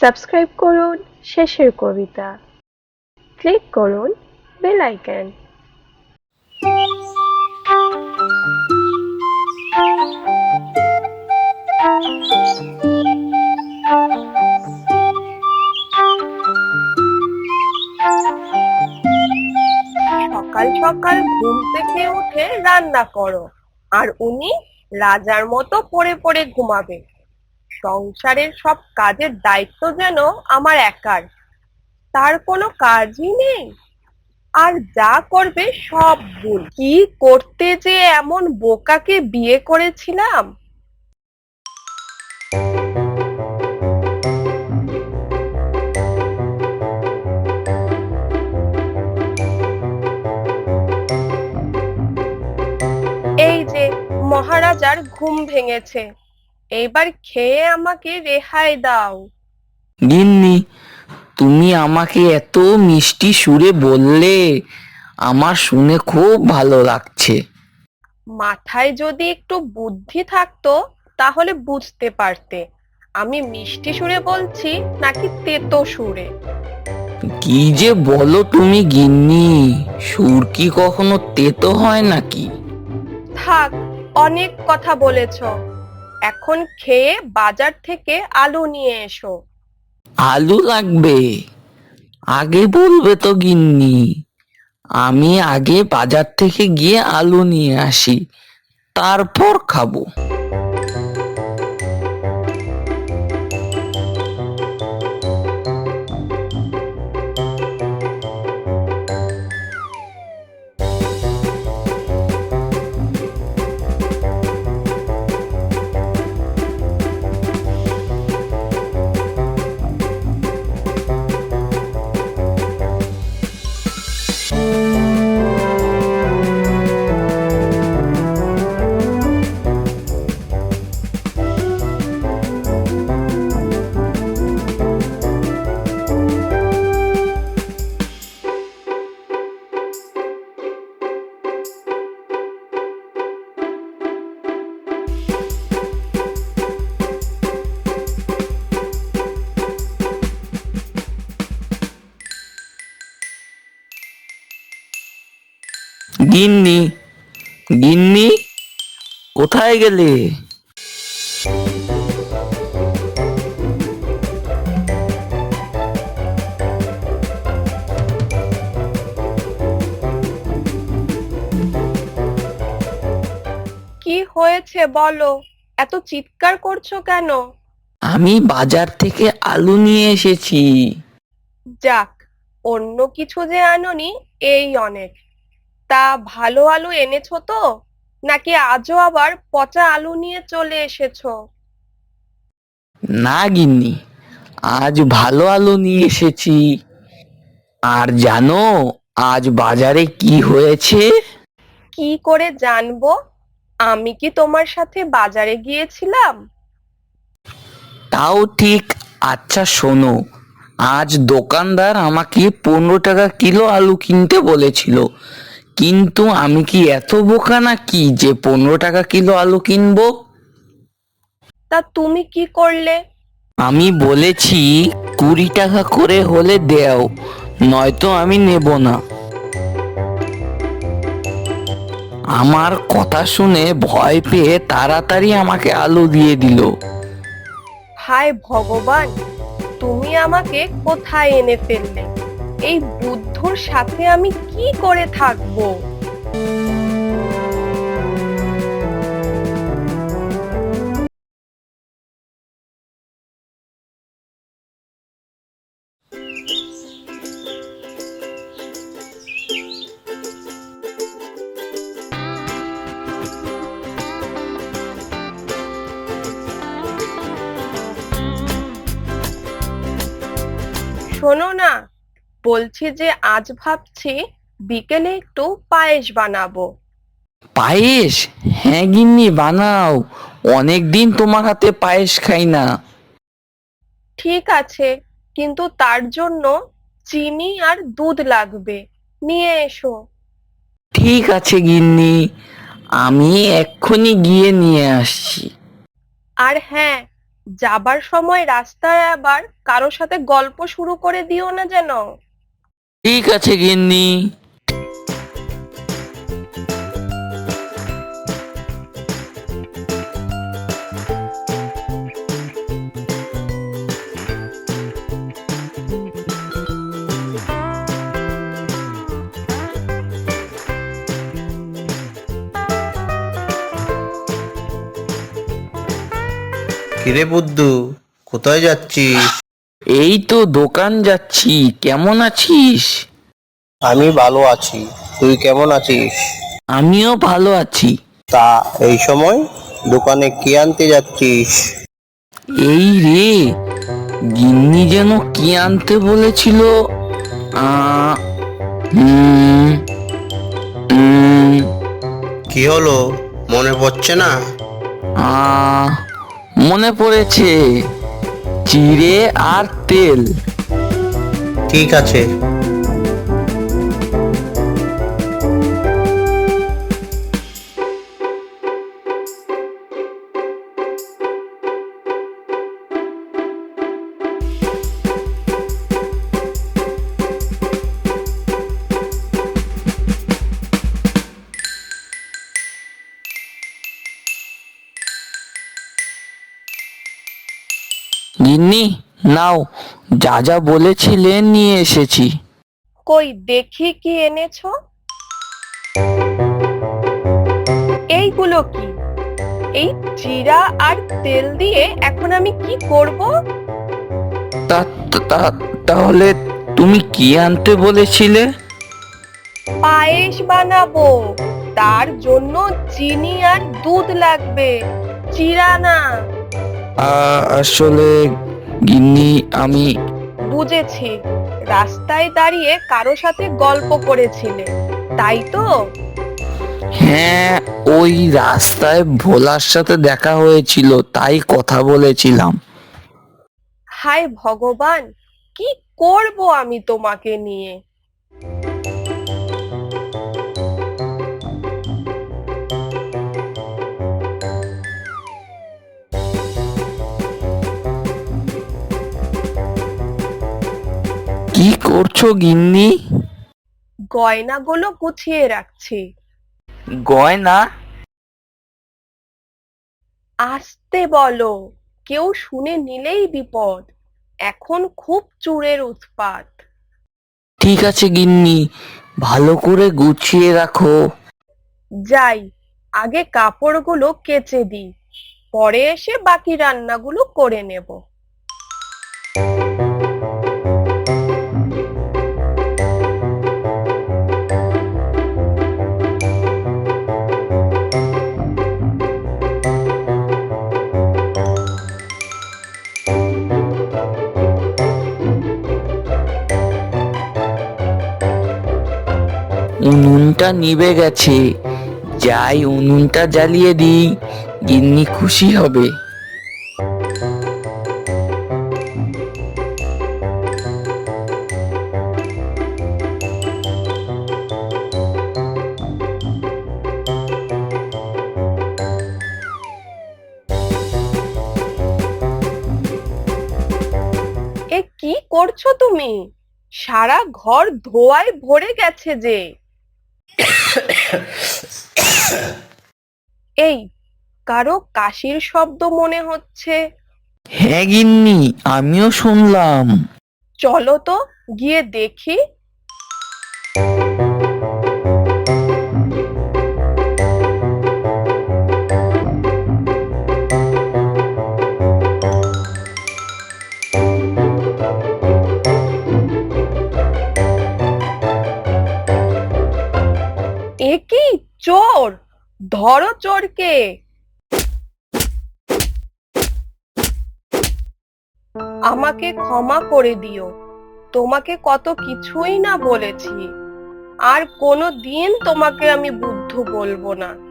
Subscribe করুন Shesher Kobita. Click করুন bell icon. সকাল সকাল ঘুম থেকে উঠে রান্না করো, আর উনি রাজার মতো পড়ে পড়ে ঘুমাবে। সংসারের সব কাজের দায়িত্ব যেন আমার একার। তার কোনো কাজই নেই। আর যা করবে সব ভুল। কি করতে যে এমন বোকাকে বিয়ে করেছিলাম? এই যে মহারাজার ঘুম ভেঙেছে। এইবার খেয়ে আমাকে রেহাই দাও। গিন্নি তুমি আমাকে এত মিষ্টি সুরে বললে আমার শুনে খুব ভালো লাগছে। মাথায় যদি একটু বুদ্ধি থাকতো তাহলে বুঝতে পারতে। আমি মিষ্টি সুরে বলছি নাকি তেতো সুরে? কি যে বলো তুমি গিন্নি সুর কি কখনো তেতো হয় নাকি? থাক অনেক কথা বলেছ। এখন খেয়ে বাজার থেকে আলু নিয়ে এসো। আলু লাগবে। আগে বলবে তো গিন্নি, আমি আগে বাজার থেকে গিয়ে আলু নিয়ে আসি, তারপর খাব। গিন্নি। গিন্নি কোথায় গেলে? কি হয়েছে বলো? এত চিৎকার করছ কেন? আমি বাজার থেকে আলু নিয়ে এসেছি। যাক অন্য কিছু যে আনোনি এই অনেক। তা ভালো আলু এনেছো তো? নাকি আজও আবার পচা আলু নিয়ে চলে এসেছ? না গিন্নি আজ ভালো আলু নিয়ে এসেছি। আর জানো আজ বাজারে কি হয়েছে? কি করে জানব? আমি কি তোমার সাথে বাজারে গিয়েছিলাম? তাও ঠিক আচ্ছা শোনো আজ দোকানদার আমাকে পনেরো টাকা কিলো আলু কিনতে বলেছিল। কিন্তু আমি কি এত বোকা নাকি যে পনেরো টাকা কিলো আলু কিনবো? তা তুমি কি করলে? আমি বলেছি কুড়ি টাকা করে হলে দেও নয়তো আমি নেব না। আমার কথা শুনে ভয় পেয়ে তাড়াতাড়ি আমাকে আলু দিয়ে দিল। হায় ভগবান তুমি আমাকে কোথায় এনে ফেললে? এই বুদ্ধর সাথে আমি কি করে থাকব? শোনো বলছি যে আজ ভাবছি বিকেলে একটু পায়েস বানাবো। পায়েস? হ্যাঁ গিন্নি বানাও। অনেক দিন তোমার হাতে পায়েস খাই না। ঠিক আছে কিন্তু তার জন্য চিনি আর দুধ লাগবে। নিয়ে এসো। ঠিক আছে গিন্নি আমি এক্ষুনি গিয়ে নিয়ে আসছি। আর হ্যাঁ যাবার সময় রাস্তায় আবার কারোর সাথে গল্প শুরু করে দিও না যেন। ঠিক আছে গিন্নি। কিরে বুদ্ধু কোথায় যাচ্ছিস? এই তো দোকান যাচ্ছি কেমন আছিস? আমি ভালো আছি তুই কেমন আছিস? আমিও ভালো আছি। তা এই সময় দোকানে কি আনতে যাচ্ছিস? এই রে গিন্নি যেন কি আনতে বলেছিল? আ, কি হলো? মনে পড়ছে না? আ, মনে পড়েছে। চিড়ে আর তেল। ঠিক আছে। গিন্নি নাও যা যা বলেছিলে নিয়ে এসেছি। কই দেখি কি এনেছো? এইগুলো কি? এই জিরা আর তেল দিয়ে এখন আমি কি করব? তা তা- তাহলে তুমি কি আনতে বলেছিলে? পায়েস বানাবো। তার জন্য চিনি আর দুধ লাগবে। চিরা না। আসলে গিন্নি আমি বুঝেছি। রাস্তায় দাঁড়িয়ে কারও সাথে গল্প করেছিলে তাই তো? হ্যাঁ ওই রাস্তায় ভোলার সাথে দেখা হয়েছিল তাই কথা বলেছিলাম। হায় ভগবান কি করব আমি তোমাকে নিয়ে? কি করছ গিন্নি? গয়নাগুলো গুছিয়ে রাখছি। গয়না? আসতে বলো কেউ শুনে নিলেই বিপদ। এখন খুব চুরের উৎপাত। ঠিক আছে গিন্নি ভালো করে গুছিয়ে রাখো। যাই আগে কাপড়গুলো কেচে দিই। পরে এসে বাকি রান্নাগুলো করে নেব। উনুনটা নিভে গেছে। যাই উনুনটা জ্বালিয়ে দিই, গিন্নি খুশি হবে। করছ তুমি? সারা ঘর ধোয়ায় ভরে গেছে যে। এই কারও কাশির শব্দ মনে হচ্ছে। হ্যাঁ গিন্নি আমিও শুনলাম। চলো তো গিয়ে দেখি চোরকে। আমাকে ক্ষমা করে দিও। তোমাকে কত কিছুই না বলেছি। আর কোনো দিন তোমাকে আমি বুদ্ধ বলব না।